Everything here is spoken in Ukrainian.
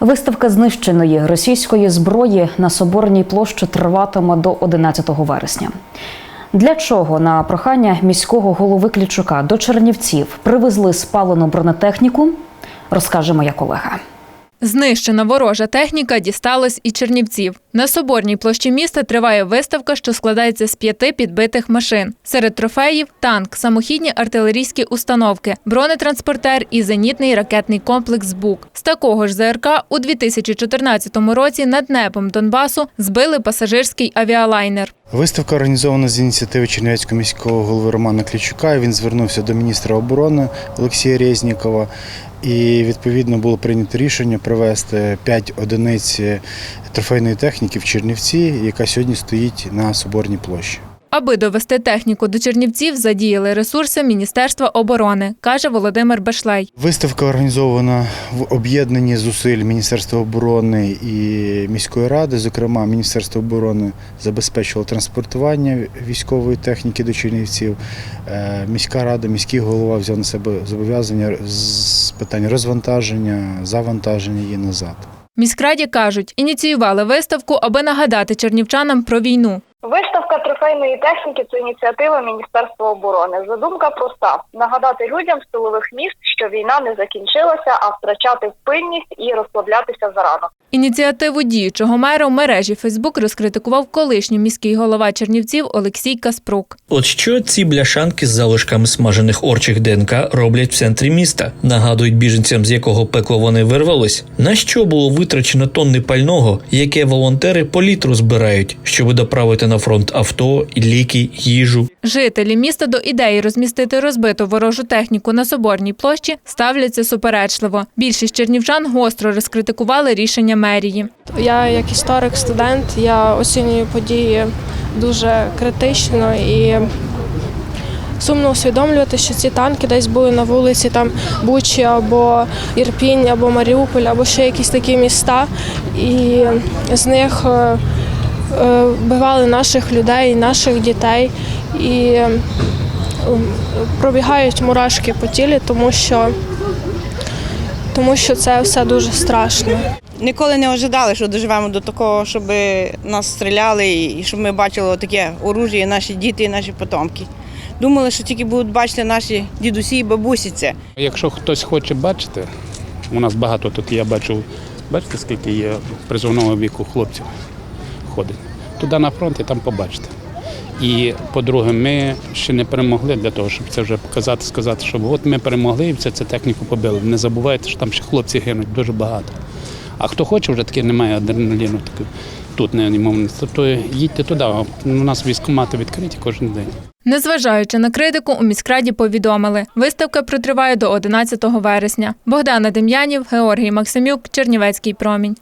Виставка знищеної російської зброї на Соборній площі триватиме до 11 вересня. Для чого на прохання міського голови Клічука до Чернівців привезли спалену бронетехніку, розкаже моя колега. Знищена ворожа техніка дісталась і Чернівців. На Соборній площі міста триває виставка, що складається з п'яти підбитих машин. Серед трофеїв танк, самохідні артилерійські установки, бронетранспортер і зенітний ракетний комплекс БУК. З такого ж ЗРК у 2014 році над небом Донбасу збили пасажирський авіалайнер. Виставка організована з ініціативи Чернівецького міського голови Романа Клічука. Він звернувся до міністра оборони Олексія Резнікова. І відповідно було прийнято рішення привезти 5 одиниць трофейної техніки в Чернівці, яка сьогодні стоїть на Соборній площі. Аби довести техніку до Чернівців, задіяли ресурси Міністерства оборони, каже Володимир Башлей. Виставка організована в об'єднанні зусиль Міністерства оборони і міської ради. Зокрема, Міністерство оборони забезпечило транспортування військової техніки до Чернівців. Е, Міська рада, міський голова взяв на себе зобов'язання з питань розвантаження, завантаження її назад. Міськраді кажуть, ініціювали виставку, аби нагадати чернівчанам про війну. Виставка техніки це ініціатива Міністерства оборони. Задумка проста: нагадати людям з тилових міст, що війна не закінчилася, а втрачати пильність і розслаблятися зарано. Ініціативу діючого мера в мережі Фейсбук розкритикував колишній міський голова Чернівців Олексій Каспрук. От що ці бляшанки з залишками смажених орчих ДНК роблять в центрі міста? Нагадують біженцям, з якого пекла вони вирвались. На що було витрачено тонни пального, яке волонтери по літру збирають, щоб доправити на фронт авто, ліки, їжу. Жителі міста до ідеї розмістити розбиту ворожу техніку на соборній площі ставляться суперечливо. Більшість чернівчан гостро розкритикували рішення мерії. Я як історик, студент, я оцінюю події дуже критично і сумно усвідомлювати, що ці танки десь були на вулиці там Бучі або Ірпінь, або Маріуполь, або ще якісь такі міста, і з них е, е, вбивали наших людей, наших дітей. І е, пробігають мурашки по тілі, тому що, тому що це все дуже страшно. Ніколи не ожидали, що доживемо до такого, щоб нас стріляли і щоб ми бачили таке оружие, наші діти і наші потомки. Думали, що тільки будуть бачити наші дідусі і бабусі це. Якщо хтось хоче бачити, у нас багато тут я бачу, бачите, скільки є призовного віку хлопців ходить. Туди на фронт і там побачите. І по-друге, ми ще не перемогли для того, щоб це вже показати, сказати, що от ми перемогли і все це техніку побили. Не забувайте, що там ще хлопці гинуть дуже багато. А хто хоче, вже таки немає адреналіну таки, тут не мовництва, то їдьте туди. У нас військкомати відкриті кожен день. Незважаючи на критику, у міськраді повідомили, виставка протриває до 11 вересня. Богдана Дем'янів, Георгій Максимюк, Чернівецький промінь.